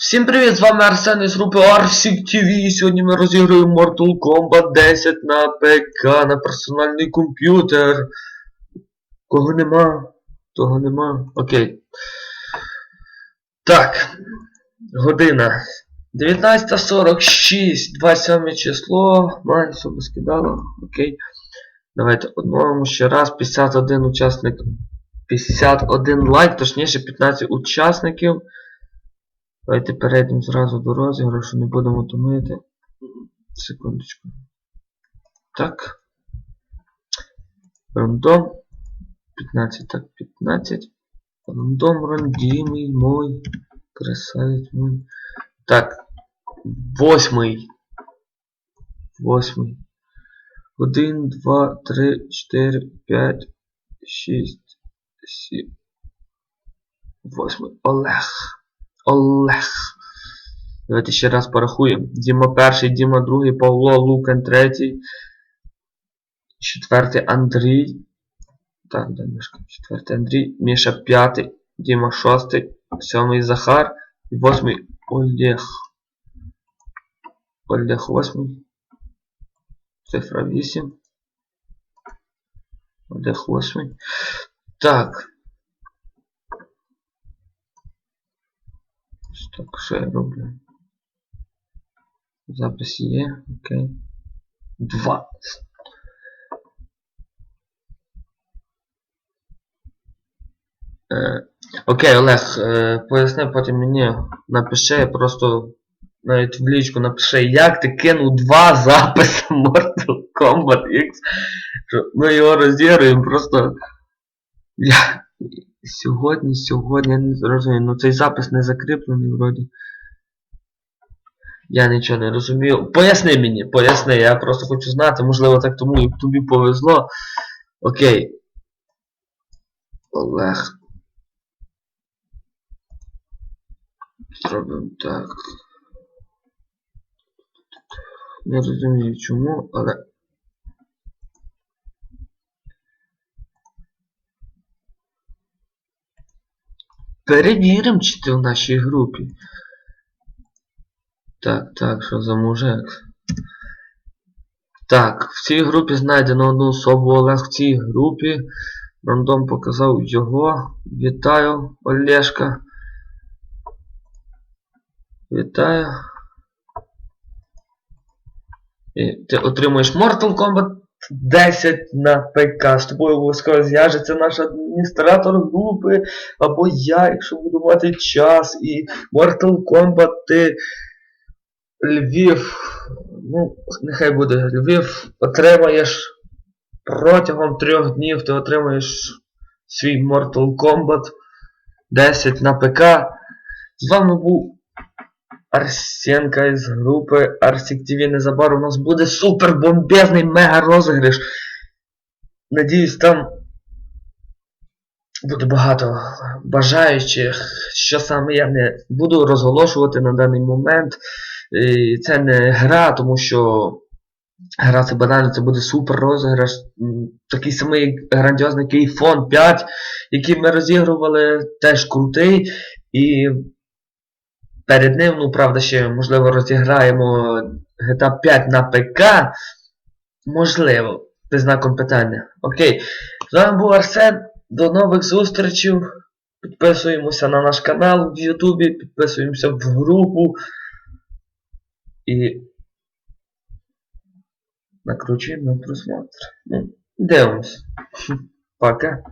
Всім привіт, з вами Арсен із групи Arsic TV. І Сьогодні ми розігруємо Mortal Kombat 10 на ПК, на персональний комп'ютер. Кого нема? Того нема. Окей. Так. Година. 19.46, 27 число. Маю собі скидало. Окей. Давайте одному ще раз. 51 учасник. 51 лайк, точніше 15 учасників. Давайте перейдемо зразу до розіграшу, не будемо томити. Секундочку. Так. Рандом. 15, так, 15. Рандом рандімий мой. Красавець мой. Так. Восьмий. Восьмий. 1, 2, 3, 4, 5, 6, 7. Восьмий. Олег. Олег. Давайте ще раз порахуємо. Діма перший, Діма другий, Павло, Лукан третій. Четвертий Андрій. Так, де Мішка? Четвертий Андрій. Міша п'ятий. Діма шостий. Сьомий Захар. І восьмий Олег. Олег восьмий. Цифра 8. Олег восьмий. Так. Так, що я роблю? Запис є, окей. Два. Е, окей, Олег, е, поясни потім мені, напиши, просто навіть в лічку напиши, як ти кинув два записи Mortal Kombat X. Що ми його розіграємо, просто. Сьогодні, сьогодні, я не зрозумію, ну цей запис не закріплений вроді. Я нічого не розумію. Поясни мені, поясни, я просто хочу знати, можливо так тому і тобі повезло. Окей. Олег. Зробимо так. Не розумію чому, але. Перевіримо, чи ти в нашій групі. Так, так, що за мужик? Так, в цій групі знайдено одну особу Олег в цій групі. Рандом показав його. Вітаю, Олешка. Вітаю. І ти отримуєш Mortal Kombat 10 на ПК. З тобою обов'язково зв'яжеться наш адміністратор групи, або я, якщо буду мати час. І Mortal Kombat ти Львів. Ну, нехай буде Львів. Отримаєш протягом трьох днів ти отримаєш свій Mortal Kombat 10 на ПК. З вами був Арсенка із групи Arsic TV. Незабаром у нас буде супер бомбезний мега розіграш. Надіюсь, там буде багато бажаючих. Що саме я не буду розголошувати на даний момент. І це не гра, тому що гра це банально, це буде супер розіграш. Такий самий грандіозний Кейфон 5, який ми розігрували, теж крутий. І перед ним, ну правда, ще можливо розіграємо GTA 5 на ПК. Можливо, під знаком питання. Окей. З вами був Арсен. До нових зустрічей. Підписуємося на наш канал в Ютубі, підписуємося в групу. І накручуємо просмотр. Ну, дивимось. Пока.